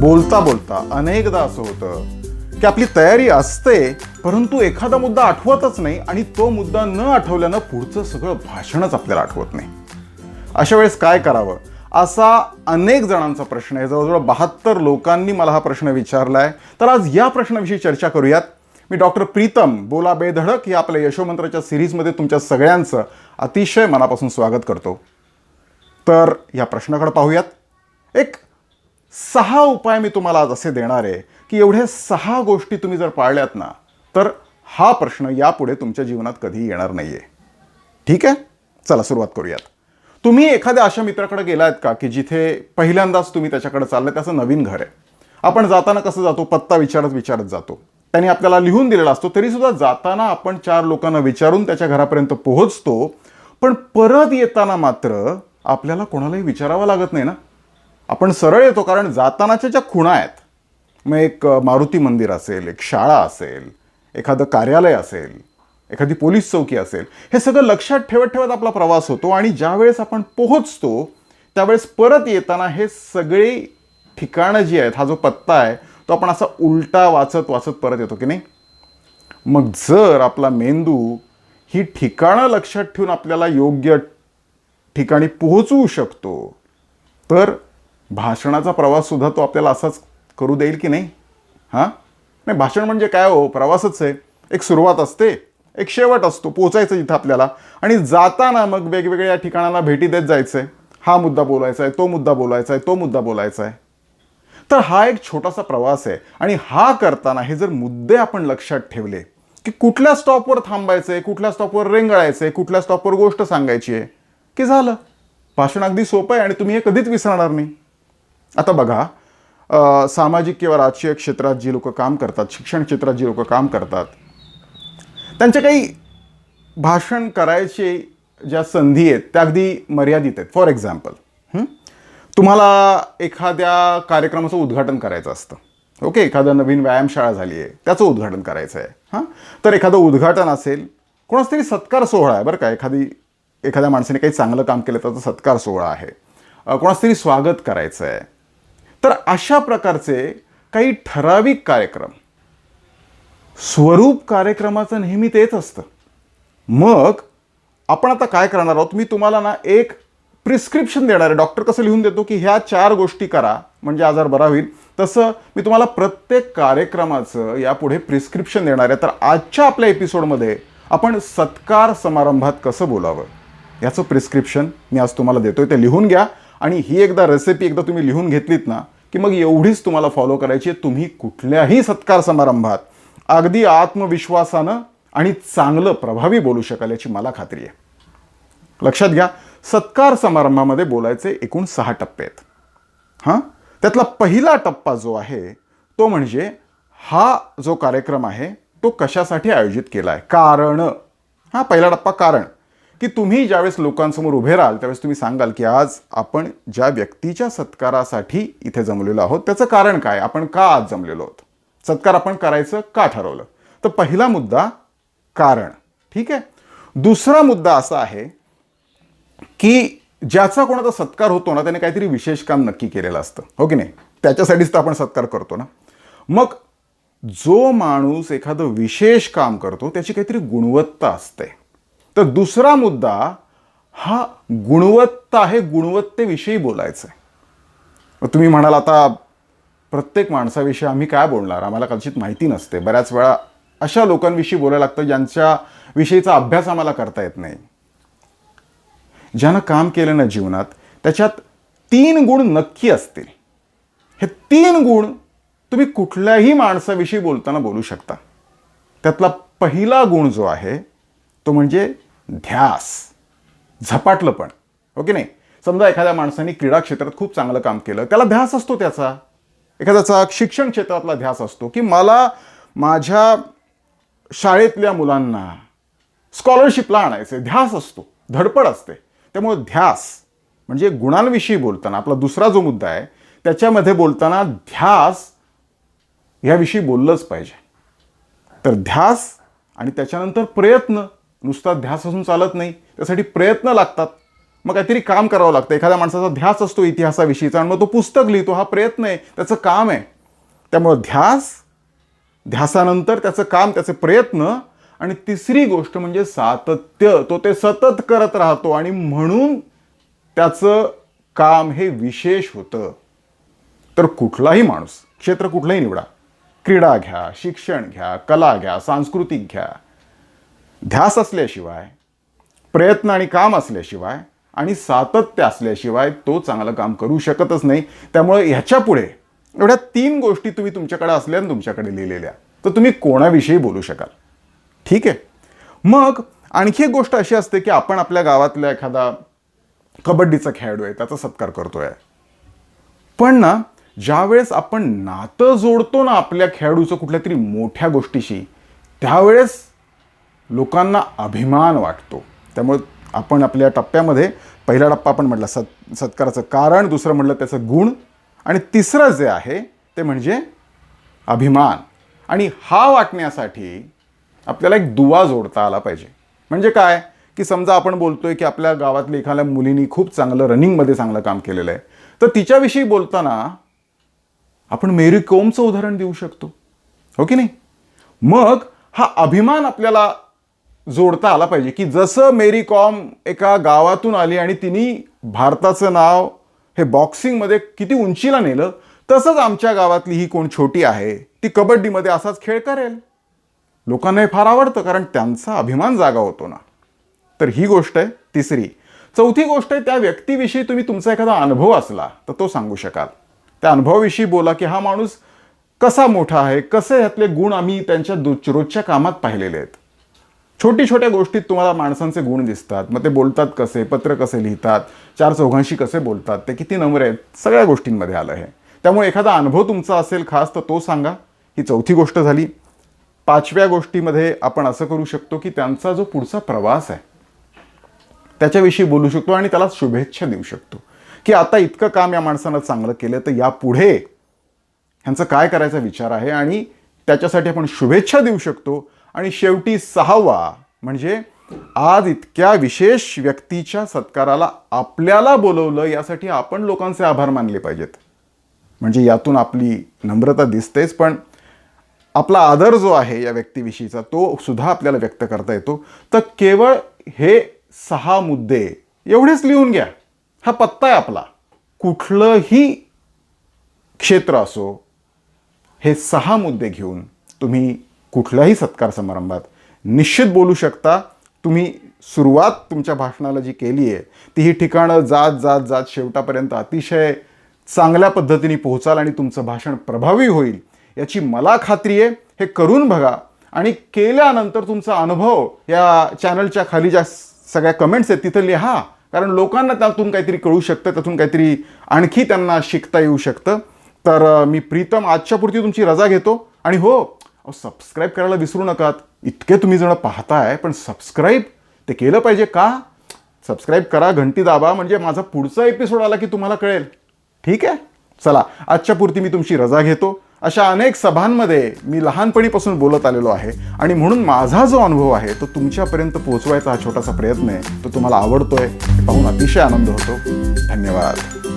बोलता बोलता अनेकदा असं होतं की आपली तयारी असते परंतु एखादा मुद्दा आठवतच नाही आणि तो मुद्दा न आठवल्यानं पुढचं सगळं भाषणच आपल्याला आठवत नाही. अशा वेळेस काय करावं? असा अनेक जणांचा प्रश्न आहे. जवळजवळ बहात्तर लोकांनी मला हा प्रश्न विचारला आहे तर आज या प्रश्नाविषयी चर्चा करूयात. मी डॉक्टर प्रीतम बोला बेधडक या आपल्या यशोमंत्राच्या सिरीजमध्ये तुमच्या सगळ्यांचं अतिशय मनापासून स्वागत करतो. तर या प्रश्नाकडे पाहूयात. एक सहा उपाय मी तुम्हाला आज असे देणार आहे की एवढ्या सहा गोष्टी तुम्ही जर पाळल्यात ना तर हा प्रश्न यापुढे तुमच्या जीवनात कधी येणार नाहीये. ठीक आहे? चला सुरुवात करूयात. तुम्ही एखाद्या अशा मित्राकडे गेलात का की जिथे पहिल्यांदाच तुम्ही त्याच्याकडे चाललं त्याचं नवीन घर आहे. आपण जाताना कसं जातो? पत्ता विचारत विचारत जातो. त्यांनी आपल्याला लिहून दिलेला असतो तरी सुद्धा जाताना आपण चार लोकांना विचारून त्याच्या घरापर्यंत पोहोचतो पण परत येताना मात्र आपल्याला कोणालाही विचारावं लागत नाही ना. आपण सरळ येतो कारण जातानाच्या ज्या खुणा आहेत मग एक मारुती मंदिर असेल एक शाळा असेल एखादं कार्यालय असेल एखादी पोलीस चौकी असेल हे सगळं लक्षात ठेवत ठेवत आपला प्रवास होतो आणि ज्यावेळेस आपण पोहोचतो त्यावेळेस परत येताना हे सगळी ठिकाणं जी आहेत हा जो पत्ता आहे तो आपण असा उलटा वाचत वाचत परत येतो की नाही? मग जर आपला मेंदू ही ठिकाणं लक्षात ठेवून आपल्याला योग्य ठिकाणी पोहोचवू शकतो तर भाषणाचा प्रवाससुद्धा तो आपल्याला असाच करू देईल की नाही? हां? नाही भाषण म्हणजे काय हो? प्रवासच आहे. एक सुरुवात असते एक शेवट असतो पोचायचं इथं आपल्याला. आणि जाताना मग वेगवेगळ्या ठिकाणाला भेटी देत जायचं आहे हा मुद्दा बोलायचा आहे तो मुद्दा बोलायचा आहे तो मुद्दा बोलायचा आहे तर हा एक छोटासा प्रवास आहे. आणि हा करताना हे जर मुद्दे आपण लक्षात ठेवले की कुठल्या स्टॉपवर थांबायचं आहे कुठल्या स्टॉपवर रेंगाळायचं आहे कुठल्या स्टॉपवर गोष्ट सांगायची आहे की झालं? भाषण अगदी सोपं आहे आणि तुम्ही हे कधीच विसरणार नाही. आता बघा सामाजिक किंवा राजकीय क्षेत्रात जी लोक काम करतात शिक्षण क्षेत्रात जी लोक काम करतात त्यांचे काही भाषण करायचे ज्या संधी आहेत त्या अगदी मर्यादित आहेत. फॉर एक्झाम्पल तुम्हाला एखाद्या कार्यक्रमाचं उद्घाटन करायचं असतं. ओके एखादं नवीन व्यायामशाळा झाली आहे त्याचं उद्घाटन करायचं आहे. हां? तर एखादं उद्घाटन असेल कोणाच तरी सत्कार सोहळा आहे बरं का. एखादी एखाद्या माणसाने काही चांगलं काम केलं त्याचा सत्कार सोहळा आहे. अ, कोणाचं तरी स्वागत करायचं आहे. तर अशा प्रकारचे काही ठराविक कार्यक्रम स्वरूप कार्यक्रमाचं नेहमी तेच असतं. मग आपण आता काय करणार आहोत? मी तुम्हाला ना एक प्रिस्क्रिप्शन देणार आहे. डॉक्टर कसं लिहून देतो की ह्या चार गोष्टी करा म्हणजे आजार बरा होईल. तसं मी तुम्हाला प्रत्येक कार्यक्रमाचं यापुढे प्रिस्क्रिप्शन देणार आहे. तर आजच्या आपल्या एपिसोडमध्ये आपण सत्कार समारंभात कसं बोलावं? याचं प्रिस्क्रिप्शन मी आज तुम्हाला देतोय. ते लिहून घ्या. आणि ही एकदा रेसिपी एकदा तुम्ही लिहून घेतलीत ना की मग एवढीच तुम्हाला फॉलो करायची आहे. तुम्ही कुठल्याही सत्कार समारंभात अगदी आत्मविश्वासानं आणि चांगलं प्रभावी बोलू शकाल याची मला खात्री आहे. लक्षात घ्या सत्कार समारंभामध्ये बोलायचे एकूण सहा टप्पे आहेत. हां? त्यातला पहिला टप्पा जो आहे तो म्हणजे हा जो कार्यक्रम आहे तो कशासाठी आयोजित केला आहे कारण. हा पहिला टप्पा कारण. की तुम्ही ज्यावेळेस लोकांसमोर उभे राहाल त्यावेळेस तुम्ही सांगाल की आज आपण ज्या व्यक्तीच्या सत्कारासाठी इथे जमलेलो आहोत त्याचं कारण काय? आपण का आज जमलेलो आहोत? सत्कार आपण करायचं का ठरवलं? तर पहिला मुद्दा कारण. ठीक आहे? दुसरा मुद्दा असा आहे की ज्याचा कोणाचा सत्कार होतो ना त्याने काहीतरी विशेष काम नक्की केलेलं असतं. हो की नाही? त्याच्यासाठीच तर आपण सत्कार करतो ना. मग जो माणूस एखादं विशेष काम करतो त्याची काहीतरी गुणवत्ता असते. तर दुसरा मुद्दा हा गुणवत्ता आहे गुणवत्तेविषयी बोलायचं आहे तुम्ही म्हणाल आता प्रत्येक माणसाविषयी आम्ही काय बोलणार? आम्हाला कदाचित माहिती नसते. बऱ्याच वेळा अशा लोकांविषयी बोलायला लागतं ज्यांच्या विषयीचा अभ्यास आम्हाला करता येत नाही. ज्यानं काम केलं ना जीवनात त्याच्यात तीन गुण नक्की असतील. हे तीन गुण तुम्ही कुठल्याही माणसाविषयी बोलताना बोलू शकता. त्यातला पहिला गुण जो आहे तो म्हणजे ध्यास झपाटलं पण हो ओके नाही? समजा एखाद्या माणसाने क्रीडा क्षेत्रात खूप चांगलं काम केलं त्याला ध्यास असतो त्याचा. एखाद्याचा शिक्षण क्षेत्रातला ध्यास असतो की मला माझ्या शाळेतल्या मुलांना स्कॉलरशिपला आणायचे ध्यास असतो धडपड असते. त्यामुळे ध्यास म्हणजे गुणांविषयी बोलताना आपला दुसरा जो मुद्दा आहे त्याच्यामध्ये बोलताना ध्यास ह्याविषयी बोललंच पाहिजे. तर ध्यास आणि त्याच्यानंतर प्रयत्न नुसता ध्यास असून चालत नाही. त्यासाठी प्रयत्न लागतात. मग काहीतरी काम करावं लागतं. एखाद्या माणसाचा ध्यास असतो इतिहासाविषयीचा आणि मग तो पुस्तक लिहितो. हा प्रयत्न आहे. त्याचं काम आहे. त्यामुळं ध्यास ध्यासानंतर त्याचं काम त्याचे प्रयत्न आणि तिसरी गोष्ट म्हणजे सातत्य. तो ते सतत करत राहतो आणि म्हणून त्याचं काम हे विशेष होतं. तर कुठलाही माणूस क्षेत्र कुठलंही निवडा. क्रीडा घ्या शिक्षण घ्या कला घ्या सांस्कृतिक घ्या. ध्यास असल्याशिवाय प्रयत्न आणि काम असल्याशिवाय आणि सातत्य असल्याशिवाय तो चांगलं काम करू शकतच नाही. त्यामुळे ह्याच्या पुढे एवढ्या तीन गोष्टी तुम्ही तुमच्याकडे असल्या आणि तुमच्याकडे लिहिलेल्या. तर तुम्ही कोणाविषयी बोलू शकाल? ठीक आहे? मग आणखी एक गोष्ट अशी असते की आपण आपल्या गावातल्या एखादा कबड्डीचा खेळाडू आहे त्याचा सत्कार करतोय. पण ना ज्यावेळेस आपण नातं जोडतो ना आपल्या खेळाडूचं कुठल्या तरी मोठ्या गोष्टीशी त्यावेळेस लोकांना अभिमान वाटतो. त्यामुळे आपण आपल्या टप्प्यामध्ये पहिला टप्पा आपण म्हटला सत् सत्काराचं कारण दुसरं म्हटलं त्याचं गुण आणि तिसरं जे आहे ते म्हणजे अभिमान. आणि हा वाटण्यासाठी आपल्याला एक दुवा जोडता आला पाहिजे. म्हणजे काय? की समजा आपण बोलतोय की आपल्या गावातल्या एखाद्या मुलीनी खूप चांगलं रनिंगमध्ये चांगलं काम केलेलं आहे. तर तिच्याविषयी बोलताना आपण मेरी कोमचं उदाहरण देऊ शकतो. हो की नाही? मग हा अभिमान आपल्याला जोडता आला पाहिजे की जसं मेरी कॉम एका गावातून आली आणि तिने भारताचं नाव हे बॉक्सिंगमध्ये किती उंचीला नेलं तसंच आमच्या गावातली ही कोण छोटी आहे ती कबड्डीमध्ये असाच खेळ करेल. लोकांना हे फार आवडतं कारण त्यांचा अभिमान जागा होतो ना. तर ही गोष्ट आहे तिसरी. चौथी गोष्ट आहे त्या व्यक्तीविषयी तुम्ही तुमचा एखादा अनुभव असला तर तो सांगू शकाल. त्या अनुभवाविषयी बोला की हा माणूस कसा मोठा आहे कसे ह्यातले गुण आम्ही त्यांच्या दो- रोजच्या कामात पाहिलेले आहेत. छोटी छोट्या गोष्टीत तुम्हाला माणसांचे गुण दिसतात. मग ते बोलतात कसे? पत्र कसे लिहितात? चार चौघांशी कसे बोलतात? ते किती नम्र आहेत? सगळ्या गोष्टींमध्ये आलं आहे त्यामुळे एखादा अनुभव तुमचा असेल खास तर तो सांगा. ही चौथी गोष्ट झाली. पाचव्या गोष्टीमध्ये आपण असं करू शकतो की त्यांचा जो पुढचा प्रवास आहे त्याच्याविषयी बोलू शकतो आणि त्याला शुभेच्छा देऊ शकतो. की आता इतकं काम या माणसानं चांगलं केलं तर यापुढे ह्यांचं काय करायचा विचार आहे? आणि त्याच्यासाठी आपण शुभेच्छा देऊ शकतो. आणि शेवटी सहावा म्हणजे आज इतक्या विशेष व्यक्तीच्या सत्काराला आपल्याला बोलवलं यासाठी आपण लोकांचे आभार मानले पाहिजेत. म्हणजे यातून आपली नम्रता दिसतेच पण आपला आदर जो आहे या व्यक्तीविषयीचा तो सुद्धा आपल्याला व्यक्त करता येतो. तर केवळ हे सहा मुद्दे एवढेच लिहून घ्या. हा पत्ता आहे आपला. कुठलंही क्षेत्र असो हे सहा मुद्दे घेऊन तुम्ही कुठल्याही सत्कार समारंभात निश्चित बोलू शकता तुम्ही सुरुवात तुमच्या भाषणाला जी केली आहे ती ही ठिकाणं जात जात जात शेवटापर्यंत अतिशय चांगल्या पद्धतीने पोहोचाल आणि तुमचं भाषण प्रभावी होईल याची मला खात्री आहे. हे करून बघा आणि केल्यानंतर तुमचा अनुभव या चॅनलच्या खाली ज्या सगळ्या कमेंट्स आहेत तिथं लिहा. कारण लोकांना त्यातून काहीतरी कळू शकतं त्यातून काहीतरी आणखी त्यांना शिकता येऊ शकतं. तर मी प्रीतम आजच्या पुरती तुमची रजा घेतो. आणि हो सबस्क्राईब करायला विसरू नकात. इतके तुम्ही जण पाहताय पण सबस्क्राईब ते केलं पाहिजे का? सबस्क्राईब करा घंटी दाबा म्हणजे माझा पुढचा एपिसोड आला की तुम्हाला कळेल. ठीक आहे? चला आजच्या पुरती मी तुमची रजा घेतो. अशा अनेक सभांमध्ये मी लहानपणीपासून बोलत आलेलो आहे आणि म्हणून माझा जो अनुभव आहे तो तुमच्यापर्यंत पोहोचवायचा हा छोटासा प्रयत्न आहे तो तुम्हाला आवडतोय पाहून अतिशय आनंद होतो. धन्यवाद.